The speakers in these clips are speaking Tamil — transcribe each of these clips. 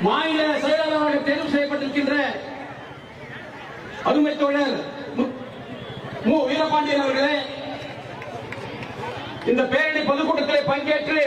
மாநில செயலாளராக தேர்வு செய்யப்பட்டிருக்கின்ற அருமை தோழர் மு- வீரபாண்டியன் அவர்களே இந்த பேரணி பொதுக்கூட்டத்தில் பங்கேற்று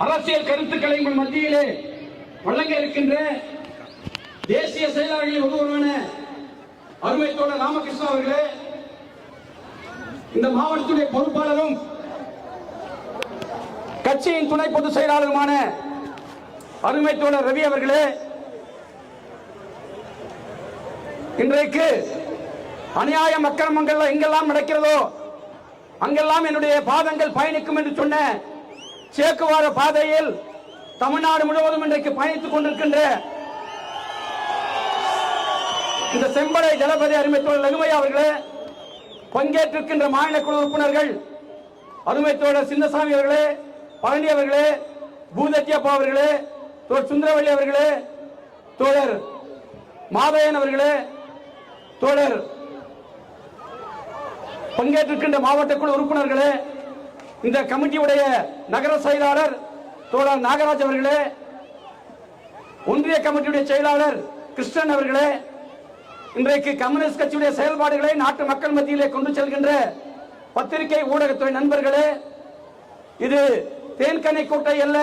அரசியல் கருத்துக்களை உங்கள் மத்தியிலே வழங்க இருக்கின்ற தேசிய செயலாளர்களில் ஒருவரான அருமை தோழர் ராமகிருஷ்ணன் அவர்களே இந்த மாவட்டத்துடைய பொறுப்பாளரும் கட்சியின் துணை பொதுச் செயலாளருமான அருமை தோழர் ரவி அவர்களே இன்றைக்கு அநியாய அக்கிரமங்கள் எங்கெல்லாம் நடக்கிறதோ அங்கெல்லாம் என்னுடைய பாதங்கள் பயணிக்கும் என்று சொன்ன சேக்குவார பாதையில் தமிழ்நாடு முழுவதும் இன்றைக்கு பயணித்துக் கொண்டிருக்கின்ற இந்த செம்படை தளபதி அருமை தோழர் லகுமையா அவர்களே பங்கேற்றிருக்கின்ற மாநில குழு உறுப்பினர்கள் அருமை தோழர் சின்னசாமி அவர்களே பழனி அவர்களே பூதத்தியப்பா அவர்களே தோழர் சுந்தரவள்ளி அவர்களே தோழர் மாதையன் அவர்களே தோழர் பங்கேற்றிருக்கின்ற மாவட்ட குழு உறுப்பினர்களே இந்த கமிட்டியுடைய நகர செயலாளர் தோழர் நாகராஜ் அவர்களே ஒன்றிய கமிட்டியுடைய செயலாளர் கிருஷ்ணன் அவர்களே இன்றைக்கு கம்யூனிஸ்ட் கட்சியுடைய செயல்பாடுகளை நாட்டு மக்கள் மத்தியிலே கொண்டு செல்கின்ற பத்திரிகை ஊடகத்துறை நண்பர்களே இது தேன்கனை கோட்டை அல்ல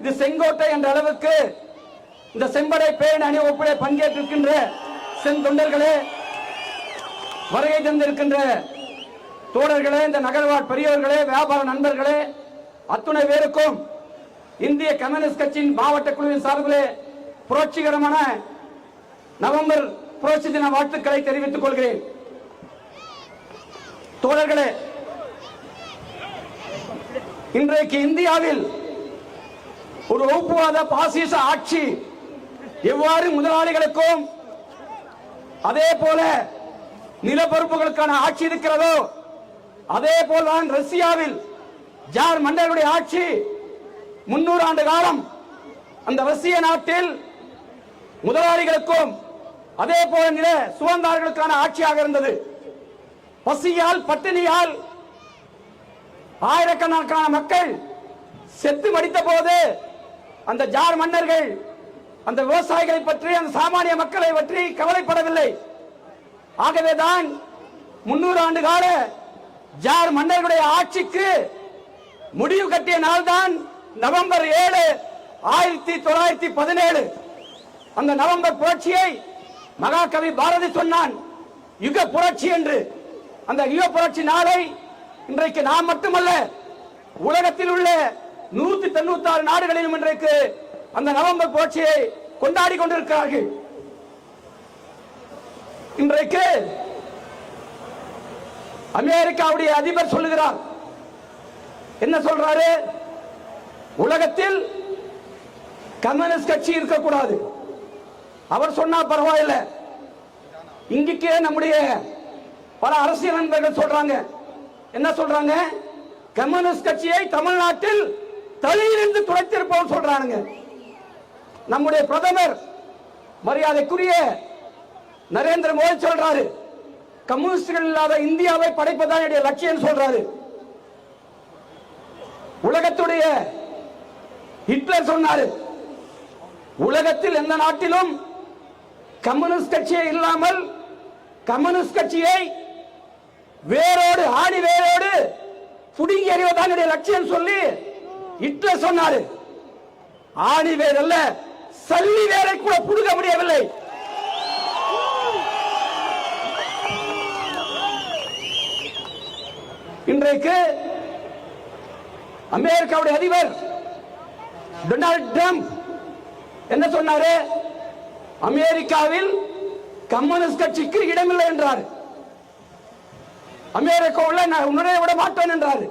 இது செங்கோட்டை என்ற அளவுக்கு இந்த செம்படை பேரணி அணிவகுப்பிலே பங்கேற்றிருக்கின்ற செந்தொண்டர்களே வருகை தந்திருக்கின்ற தோழர்களே இந்த நகர்வாழ் பெரியவர்களே வியாபார நண்பர்களே அத்துணை பேருக்கும் இந்திய கம்யூனிஸ்ட் கட்சியின் மாவட்ட குழுவின் சார்பிலே புரட்சிகரமான நவம்பர் புரட்சி தின வாழ்த்துக்களை தெரிவித்துக் கொள்கிறேன். தோழர்களே இன்றைக்கு இந்தியாவில் ஒரு வகுப்புவாத பாசிச ஆட்சி எவ்வாறு முதலாளிகளுக்கும் அதே போல நிலப்பரப்புகளுக்கான ஆட்சி இருக்கிறதோ அதே போல்தான் ரஷ்யாவில் ஜார் மன்னர்களுடைய ஆட்சி முன்னூறு ஆண்டு காலம் அந்த ரஷ்ய நாட்டில் முதலாளிகளுக்கும் அதே போல நில சுதந்திரர்களுக்கான ஆட்சியாக இருந்தது. பசியால் பட்டினியால் ஆயிரக்கணக்கான மக்கள் செத்து மடித்த போது அந்த ஜார் மன்னர்கள் அந்த விவசாயிகளை பற்றி அந்த சாமானிய மக்களை பற்றி கவலைப்படவில்லை. ஆகவேதான் முன்னூறு ஆண்டு கால ஜார் மன்னர்களுடைய ஆட்சிக்கு முடிவு கட்டிய நாள்தான் நவம்பர் ஏழு ஆயிரத்தி தொள்ளாயிரத்தி பதினேழு. அந்த நவம்பர் புரட்சியை மகாகவி பாரதி சொன்னான் யுக புரட்சி என்று. அந்த யுக புரட்சி நாளை இன்றைக்கு நாம் மட்டுமல்ல உலகத்தில் உள்ள நூத்தி தொண்ணூத்தி ஆறு நாடுகளிலும் இன்றைக்கு அந்த நவம்பர் புரட்சியை கொண்டாடி கொண்டிருக்கிறார்கள். இன்றைக்கு அமெரிக்காவுடைய அதிபர் சொல்லுகிறார். என்ன சொல்றாரு? உலகத்தில் கம்யூனிஸ்ட் கட்சி இருக்கக்கூடாது. அவர் சொன்னா பரவாயில்ல. இங்கே நம்முடைய பல அரசியல் நண்பர்கள் சொல்றாங்க. என்ன சொல்றாங்க? கம்யூனிஸ்ட் கட்சியை தமிழ்நாட்டில் தலையிலிருந்து துடைத்திருப்போம் சொல்றாங்க நம்முடைய பிரதமர் மரியாதைக்குரிய நரேந்திர மோடி சொல்றாரு. கம்யூனிஸ்டுகள் இல்லாத இந்தியாவை படைப்பதான் என்னுடைய லட்சியம் சொல்றாரு. உலகத்துடைய ஹிட்லர் சொன்னாரு. உலகத்தில் எந்த நாட்டிலும் கம்யூனிஸ்ட் கட்சியே இல்லாமல் கம்யூனிஸ்ட் கட்சியை வேரோடு ஆணி வேரோடு புடுங்கி எறிவதான் என்னுடைய லட்சியம் சொல்லி ஹிட்லர் சொன்னாரு. ஆணி வேர் அல்ல சல்லி வேரை கூட புடுங்க முடியவில்லை. இன்றைக்கு அமெரிக்காவுடைய அதிபர் டொனால்ட் ட்ரம்ப் என்ன சொன்னாரு? அமெரிக்காவில் கம்யூனிஸ்ட் கட்சிக்கு இடமில்லை என்றார். அமெரிக்காவில் நான் நுழைய விட மாட்டேன் என்றார்.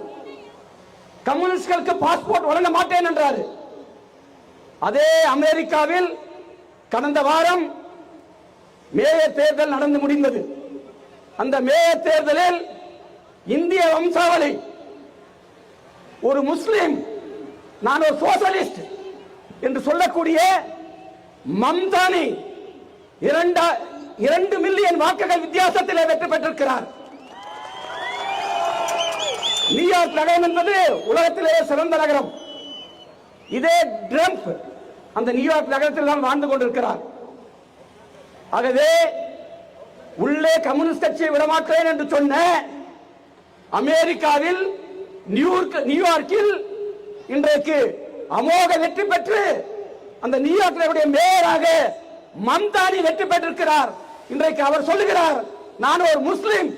கம்யூனிஸ்ட்களுக்கு பாஸ்போர்ட் வழங்க மாட்டேன் என்றார். அதே அமெரிக்காவில் கடந்த வாரம் மேய தேர்தல் நடந்து முடிந்தது. அந்த மேய தேர்தலில் இந்திய வம்சாவளி ஒரு முஸ்லிம் நான் ஒரு சோசலிஸ்ட் என்று சொல்லக்கூடிய மம்தானி இரண்டா இரண்டு மில்லியன் வாக்குகள் வித்தியாசத்தில் வெற்றி பெற்றிருக்கிறார். நியூயார்க் நகரம் என்பது உலகத்திலேயே சிறந்த நகரம். இதே ட்ரம்ப் அந்த நியூயார்க் நகரத்தில் தான் வாழ்ந்து கொண்டிருக்கிறார். ஆகவே உள்ளே கம்யூனிஸ்ட் கட்சியை விடமாட்டேன் என்று சொன்ன அமெரிக்காவில் நியூயார்க் நியூயார்க்கில் இன்றைக்கு அமோக வெற்றி பெற்று அந்த நியூயார்க்கினுடைய மேயராக மம்தானி வெற்றி பெற்றிருக்கிறார். இன்றைக்கு அவர் சொல்லுகிறார் நான் ஒரு முஸ்லிம்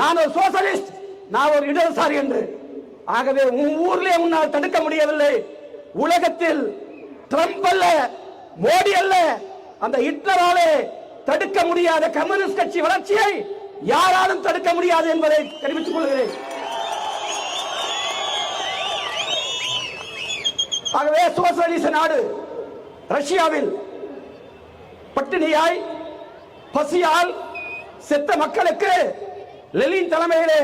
நான் ஒரு சோசலிஸ்ட் நான் ஒரு இடதுசாரி என்று. ஆகவே உன் ஊர்லயே உன்னால் தடுக்க முடியவில்லை. உலகத்தில் ட்ரம்ப் அல்ல மோடி அல்ல அந்த ஹிட்லராலே தடுக்க முடியாத கம்யூனிஸ்ட் கட்சி வளர்ச்சியை யாராலும் தடுக்க முடியாது என்பதை தெரிவித்துக் கொள்கிறேன். ஆகவே சோசலிச நாடு ரஷ்யாவில் பட்டினியாய் பசியால் செத்த மக்களுக்கு லெனின் தலைமையிலே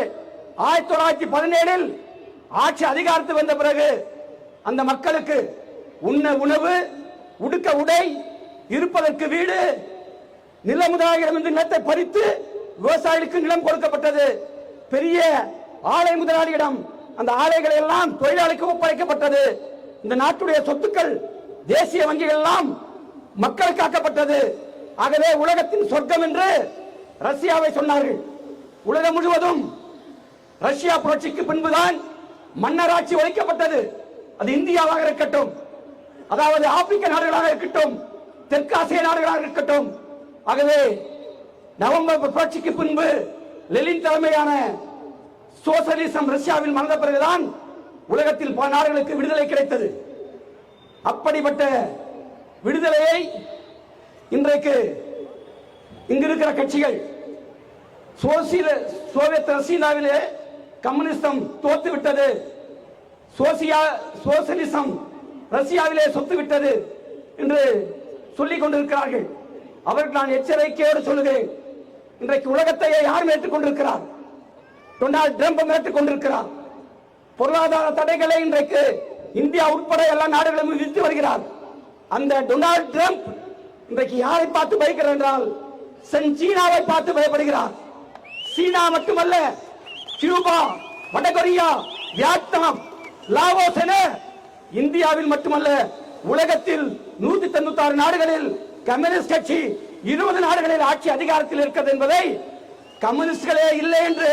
ஆயிரத்தி தொள்ளாயிரத்தி பதினேழில் ஆட்சி அதிகாரத்து வந்த பிறகு அந்த மக்களுக்கு உண்ண உணவு உடுக்க உடை இருப்பதற்கு வீடு நில முதலாளியிடமிருந்து நிலத்தை பறித்து விவசாயிகளுக்கு நிலம் கொடுக்கப்பட்டது. பெரிய ஆலை முதலாளியிடம் அந்த ஆலைகள் எல்லாம் தொழிலாளிக்கு ஒப்படைக்கப்பட்டது. இந்த நாட்டுடைய சொத்துக்கள் தேசிய வங்கிகள் எல்லாம் மக்களுக்கு ஆக்கப்பட்டது. ஆகவே உலகத்தின் சொர்க்கம் என்று ரஷ்யாவை சொன்னார்கள். உலகம் முழுவதும் ரஷ்யா புரட்சிக்கு பின்புதான் மன்னராட்சி ஒழிக்கப்பட்டது. அது இந்தியாவாக இருக்கட்டும். அதாவது ஆப்பிரிக்க நாடுகளாக இருக்கட்டும். தெற்காசிய நாடுகளாக இருக்கட்டும். ஆகவே நவம்பர் புரட்சிக்கு பின்பு லெனின் தலைமையான சோசலிசம் ரஷ்யாவில் மறந்த பிறகுதான் உலகத்தில் பல நாடுகளுக்கு விடுதலை கிடைத்தது. அப்படிப்பட்ட விடுதலையை இன்றைக்கு இங்கிருக்கிற கட்சிகள் சோசியல சோவியத் ரஷ்யாவிலே கம்யூனிசம் தோத்து விட்டது சோசியா சோசியலிசம் ரஷ்யாவிலே சொத்து விட்டது என்று சொல்லிக் கொண்டிருக்கிறார்கள். அவருக்கு நான் எச்சரிக்கையோடு சொல்லுகிறேன். இன்றைக்கு உலகத்தையே யார் மேற்றுக் கொண்டிருக்கிறார்? டொனால்ட் ட்ரம்ப் மேற்றுக் கொண்டிருக்கிறார். பொருளாதார தடைகளை இன்றைக்கு இந்தியா உட்பட எல்லா நாடுகளும் விதித்து வருகிறார். அந்த டொனால்ட் ட்ரம்ப் இன்றைக்கு யாரை பார்த்து பயக்கிறார் என்றால் சென் சீனாவை பார்த்து பயப்படுகிறார். சீனா மட்டுமல்ல கியூபா வடகொரியா வியட்நாம் லாவோஸ் என இந்தியாவில் மட்டுமல்ல உலகத்தில் நூத்தி தொண்ணூத்தி ஆறு நாடுகளில் கம்யூனிஸ்ட் கட்சி இருபது நாடுகளில் ஆட்சி அதிகாரத்தில் இருக்கிறது என்பதை கம்யூனிஸ்டுகளே இல்லை என்று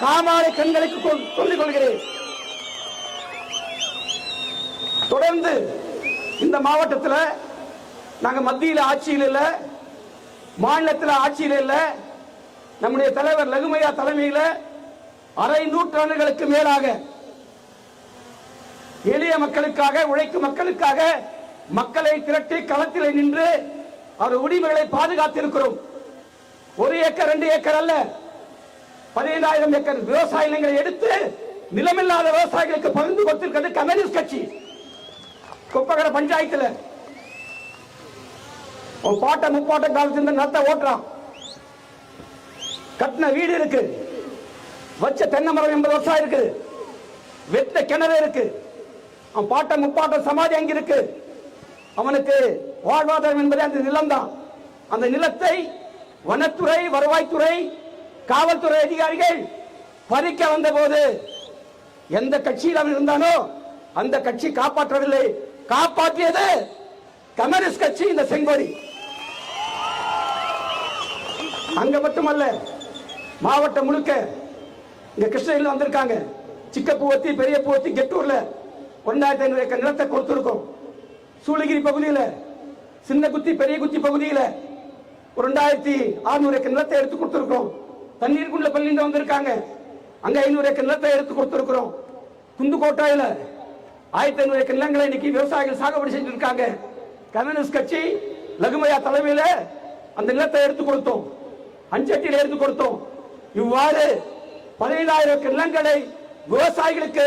காமாலை கண்களுக்கு கொ- சொல்லிக் கொள்கிறேன். தொடர்ந்து இந்த மாவட்டத்தில் நாங்கள் மத்தியில் ஆட்சியில் இல்லை மாநிலத்தில் ஆட்சியில் இல்லை நம்முடைய தலைவர் லகுமையா தலைமையில் அரை நூற்றாண்டுகளுக்கு மேலாக எளிய மக்களுக்காக உழைக்கும் மக்களுக்காக மக்களை திரட்டி களத்தில் நின்று அவர் உரிமைகளை பாதுகாத்திருக்கிறோம். ஒரு ஏக்கர் ரெண்டு ஏக்கர் அல்ல. பதினைந்தாயிரம் ஏக்கர் விவசாய நிலங்களை எடுத்து நிலமில்லாத விவசாயிகளுக்கு பகிர்ந்து கொடுத்திருக்கிறது கம்யூனிஸ்ட் கட்சி. குப்பகர பஞ்சாயத்துல. உன் பாட்ட முப்பாட்ட காலத்துல நடத்த ஓட்டுறான். கட்டின வீடு இருக்கு. வச்ச தென்னை மரம் எண்பது வருஷம் இருக்குது வெத்த கிணறு இருக்கு. அவன் பாட்ட முப்பாட்ட சமாதி அங்க இருக்கு. அவனுக்கு வாழ்வாதாரம் என்பதே அந்த நிலம்தான். அந்த நிலத்தை வனத்துறை வருவாய்த்துறை காவல்துறை அதிகாரிகள் பறிக்க வந்த போது எந்த கட்சியில் அவன் இருந்தானோ அந்த கட்சி காப்பாற்றவில்லை. காப்பாற்றியது கம்யூனிஸ்ட் கட்சி இந்த செங்கோடி. அங்க மட்டுமல்ல மாவட்டம் முழுக்க இங்க கிருஷ்ணகிரியில் வந்திருக்காங்க. சிக்க பூவத்தி பெரிய பூவத்தி கெட்டூர்ல ரெண்டாயிரத்தி ஐநூறு ஏக்கர் நிலத்தை கொடுத்துருக்கோம். சூளகிரி பகுதியில் சின்ன குத்தி பெரிய குத்தி பகுதியில் ஒரு ரெண்டாயிரத்தி அறுநூறு ஏக்கர் நிலத்தை எடுத்து கொடுத்துருக்கோம். தண்ணீர் குண்ட பள்ளியில் வந்திருக்காங்க. அங்க ஐநூறு ஏக்கர் நிலத்தை எடுத்து கொடுத்திருக்கிறோம். குந்துக்கோட்டையில ஆயிரத்தி ஐநூறு ஏக்கர் நிலங்களை இன்னைக்கு விவசாயிகள் சாகுபடி செஞ்சுருக்காங்க. இருக்காங்க கம்யூனிஸ்ட் கட்சி லகுமையா தலைமையில் அந்த நிலத்தை எடுத்து கொடுத்தோம். அஞ்சட்டியில் எடுத்து கொடுத்தோம். இவ்வாறு பதினைந்தாயிரம் கிண்ணங்களை விவசாயிகளுக்கு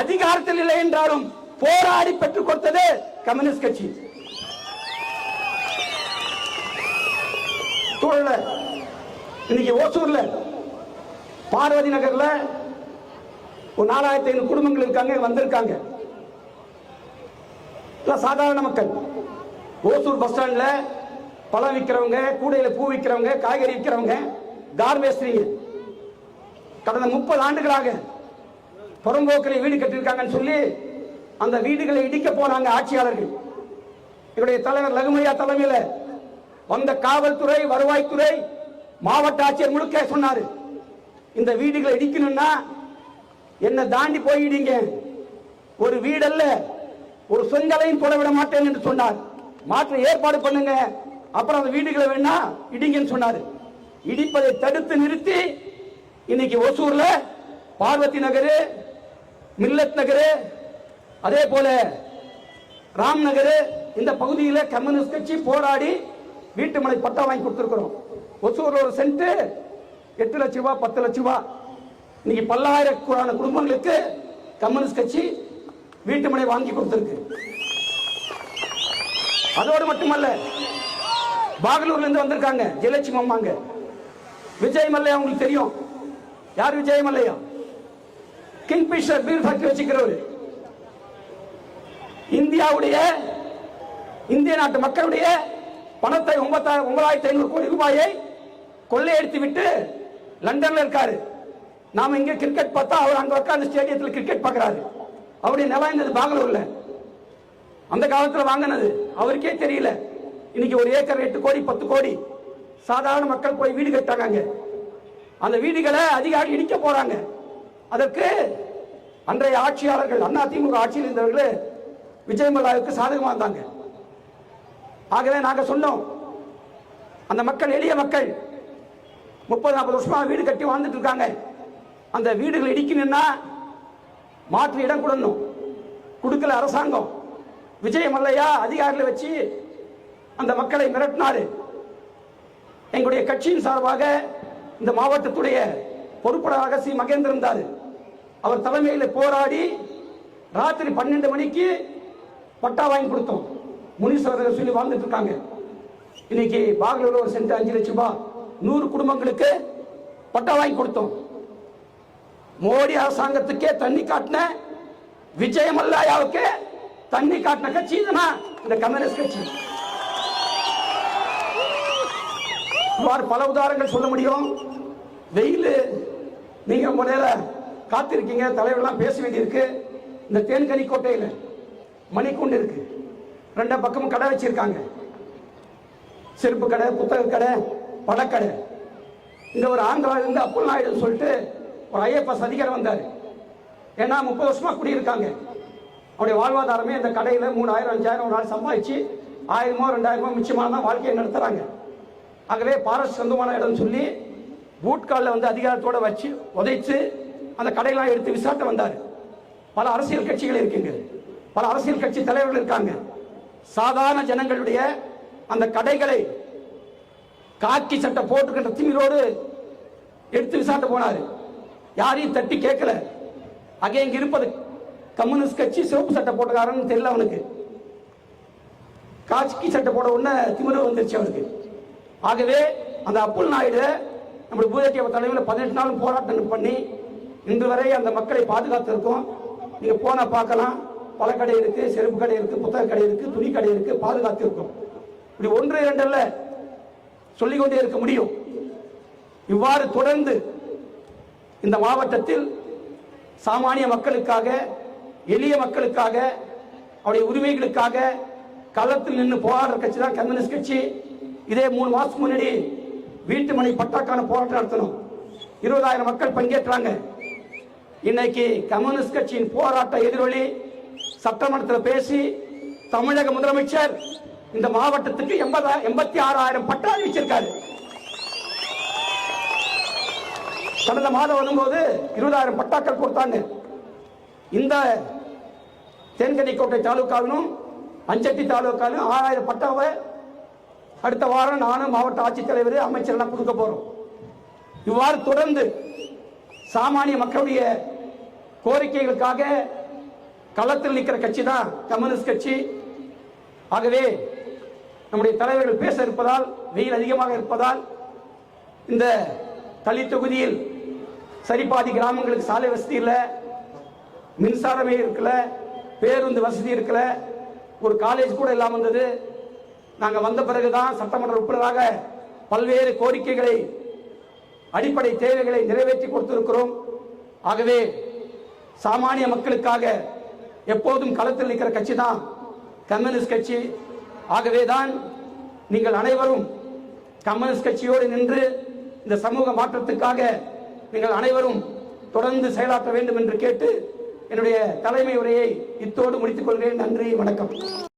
அதிகாரத்தில் இல்லை என்றாலும் போராடி பெற்றுக் கொடுத்தது கம்யூனிஸ்ட் கட்சி. இன்னைக்கு ஓசூர்ல பார்வதி நகர்ல ஒரு நாலாயிரத்தி ஐநூறு குடும்பங்கள் இருக்காங்க வந்திருக்காங்க. சாதாரண மக்கள். ஓசூர் பஸ் ஸ்டாண்ட்ல பழம் விற்கிறவங்க கூடையில பூ விற்கிறவங்க காய்கறி விற்கிறவங்க கார்மேஸ்திரிங்க கடந்த முப்பது ஆண்டுகளாக புறம்போக்கில் வீடு கட்டியிருக்காங்கன்னு சொல்லி அந்த வீடுகளை இடிக்க போனாங்க ஆட்சியாளர்கள். என்னுடைய தலைவர் லகுமையா தலைமையில் வந்த காவல்துறை வருவாய்த்துறை மாவட்ட ஆட்சியர் முழுக்க சொன்னாரு இந்த வீடுகளை இடிக்கணும்னா என்ன தாண்டி போயிடுங்க ஒரு வீடல்ல ஒரு செங்கலையும் போட விட மாட்டேன் என்று சொன்னார். மாற்று ஏற்பாடு பண்ணுங்க. அப்புறம் அந்த வீடுகளை வேணா இடிங்கன்னு சொன்னார். இடிப்பதை தடுத்து நிறுத்தி இன்னைக்கு ஒசூர்ல பார்வதி நகர் மில்லத் நகர் அதே போல ராம் நகர் இந்த பகுதியில் கம்யூனிஸ்ட் கட்சி போராடி வீட்டு மனை பட்டா வாங்கி கொடுத்துருக்குறோம். ஒசூர்ல ஒரு சென்ட்டு எட்டு லட்ச ரூபா பத்து லட்ச ரூபா. இன்னைக்கு பல்லாயிரக்கணக்கான குடும்பங்களுக்கு கம்யூனிஸ்ட் கட்சி வீட்டு மனை வாங்கி கொடுத்துருக்கு. அதோடு மட்டுமல்ல பாகலூர்ல இருந்து வந்திருக்காங்க ஜெயலட்சுமி அம்மாங்க. விஜய் மல்லை அவங்களுக்கு தெரியும். யார் Vijay Mallya Kingfisher beer factory வச்சுக்கிறவர் இந்தியாவுடைய இந்திய நாட்டு மக்களுடைய பணத்தை ஒன்பதாயிரம் ஒன்பதாயிரத்தி ஐநூறு கோடி ரூபாயை கொள்ளையடித்து விட்டு லண்டன்ல இருக்காரு. நாம இங்க கிரிக்கெட் பார்த்தா அவர் அங்க உட்கார்ந்து ஸ்டேடியத்தில் கிரிக்கெட் பார்க்கிறாரு. அவருடைய நிலம் இருந்தது பெங்களூர்ல. அந்த காலத்தில் வாங்கினது. அவருக்கே தெரியல. இன்னைக்கு ஒரு ஏக்கர் எட்டு கோடி பத்து கோடி. சாதாரண மக்கள் போய் வீடு கட்டாங்க அங்கே. அந்த வீடுகளை அதிகாரி இடிக்க போறாங்க. அதற்கு அன்றைய ஆட்சியாளர்கள் அண்ணா திமுக ஆட்சியில் இருந்தவர்கள் விஜயமல்லாவுக்கு சாதகமாக இருந்தாங்க. ஆகவே நாங்க சொன்னோம் அந்த மக்கள் எளிய மக்கள் முப்பது நாற்பது வருஷமா வீடு கட்டி வாழ்ந்துட்டு இருக்காங்க. அந்த வீடுகள் இடிக்கணும்னா மாற்று இடம் கொடுக்கணும். கொடுக்கல அரசாங்கம். விஜய மல்லையா அதிகாரிகளை வச்சு அந்த மக்களை மிரட்டினாரு. எங்களுடைய கட்சியின் சார்பாக இந்த மாவட்டத்துடைய பொறுப்பாளராக சி. மகேந்திரன் இருந்தார். அவர் தலைமையில் போராடி ராத்திரி பன்னெண்டு மணிக்கு பட்டா வாங்கி கொடுத்தோம். முனீஸ்வரர் சொல்லி வாழ்ந்துட்டு இருக்காங்க. இன்னைக்கு பாகலூர் ஒரு சென்ட் அஞ்சு லட்சம் ரூபாய் நூறு குடும்பங்களுக்கு பட்டா வாங்கி கொடுத்தோம். மோடி அரசாங்கத்துக்கே தண்ணி காட்டின விஜயமல்லாயாவுக்கே தண்ணி காட்டின கட்சி இதுனா இந்த கம்யூனிஸ்ட் கட்சி. இவ்வாறு பல உதாரணங்கள் சொல்ல முடியும். வெயில் நீங்க ரொம்ப நேரம் காத்திருக்கீங்க தலைவர்கள்லாம் பேச வேண்டியிருக்கு. இந்த தேன்கனி கோட்டையில் மணிக்கூண்டு இருக்கு. ரெண்டு பக்கமும் கடை வச்சிருக்காங்க. செருப்பு கடை புத்தக கடை பழக்கடை இந்த ஒரு ஆந்திரா இருந்து அப்புல் நாயுடு சொல்லிட்டு ஒரு ஐஎஃப்எஸ் அதிகாரி வந்தார். ஏன்னா முப்பது வருஷமா குடியிருக்காங்க. அவருடைய வாழ்வாதாரமே இந்த கடையில் மூணாயிரம் அஞ்சாயிரம் ஒரு நாள் சம்பாதிச்சு ஆயிரமோ ரெண்டாயிரமோ மிச்சமான தான் வாழ்க்கையை நடத்துறாங்க. ஆகவே பாரஸ் சொந்தமான இடம் சொல்லி பூட்காலில் வந்து அதிகாரத்தோடு வச்சு உதைச்சு அந்த கடையெல்லாம் எடுத்து விசாட்ட வந்தார். பல அரசியல் கட்சிகள் இருக்குங்க. பல அரசியல் கட்சி தலைவர்கள் இருக்காங்க. சாதாரண ஜனங்களுடைய அந்த கடைகளை காக்கி சட்டை போட்டுக்கின்ற திமிரோடு எடுத்து விசாட்ட போனாரு. யாரையும் தட்டி கேட்கல. அங்கே இங்கே இருப்பது கம்யூனிஸ்ட் கட்சி சிவப்பு சட்டை போட்டுக்காரன்னு தெரியல அவனுக்கு. காக்கி சட்டை போட உடனே திமிரு வந்துருச்சு அவனுக்கு. ஆகவே அந்த அப்புல் நாயுடு நம்முடைய பூஜை தலைமையில் பதினெட்டு நாள் போராட்டம் பண்ணி இன்று வரை அந்த மக்களை பாதுகாத்து நீங்கள் போனால் போனா பார்க்கலாம். பழக்கடை இருக்கு செருப்பு கடை இருக்கு புத்தக கடை இருக்கு துணி கடை இருக்கு பாதுகாத்திருக்கோம். இப்படி ஒன்று இரண்டல்ல சொல்லிக்கொண்டே இருக்க முடியும். இவ்வாறு தொடர்ந்து இந்த மாவட்டத்தில் சாமானிய மக்களுக்காக எளிய மக்களுக்காக அவருடைய உரிமைகளுக்காக களத்தில் நின்று போராடுற கட்சி தான் கம்யூனிஸ்ட் கட்சி. இதே மூணு மாசத்துக்கு முன்னாடி வீட்டு மனை பட்டாக்கான போராட்டம் நடத்தணும். இருபதாயிரம் மக்கள் பங்கேற்றாங்க. இன்னைக்கு கம்யூனிஸ்ட் கட்சியின் போராட்ட எதிரொலி சட்டமன்றத்தில் பேசி தமிழக முதலமைச்சர் இந்த மாவட்டத்துக்கு எண்பதா எண்பத்தி ஆறாயிரம் பட்டா அறிவிச்சிருக்காரு கடந்த மாதம் வரும்போது இருபதாயிரம் பட்டாக்கள் கொடுத்தாங்க. இந்த தேன்கனிக்கோட்டை தாலுக்காவிலும் அஞ்சட்டி தாலுக்காவிலும் ஆறாயிரம் பட்டாவை அடுத்த வாரம் நானும் மாவட்ட ஆட்சித்தலைவர் அமைச்சரெல்லாம் கொடுக்க போறோம். இவ்வாறு தொடர்ந்து சாமானிய மக்களுடைய கோரிக்கைகளுக்காக களத்தில் நிற்கிற கட்சி தான் கம்யூனிஸ்ட் கட்சி. ஆகவே நம்முடைய தலைவர்கள் பேச இருப்பதால் வெயில் அதிகமாக இருப்பதால் இந்த தளி தொகுதியில் சரிபாதி கிராமங்களுக்கு சாலை வசதி இல்லை மின்சாரமே இருக்கல பேருந்து வசதி இருக்கல ஒரு காலேஜ் கூட இல்லாமல் இருந்தது. நாங்கள் வந்த பிறகுதான் சட்டமன்ற உறுப்பினராக பல்வேறு கோரிக்கைகளை அடிப்படை தேவைகளை நிறைவேற்றி கொடுத்திருக்கிறோம். ஆகவே சாமானிய மக்களுக்காக எப்போதும் களத்தில் நிற்கிற கட்சி தான் கம்யூனிஸ்ட் கட்சி. ஆகவேதான் நீங்கள் அனைவரும் கம்யூனிஸ்ட் கட்சியோடு நின்று இந்த சமூக மாற்றத்துக்காக நீங்கள் அனைவரும் தொடர்ந்து செயலாற்ற வேண்டும் என்று கேட்டு என்னுடைய தலைமை உரையை இத்தோடு முடித்துக் கொள்கிறேன். நன்றி வணக்கம்.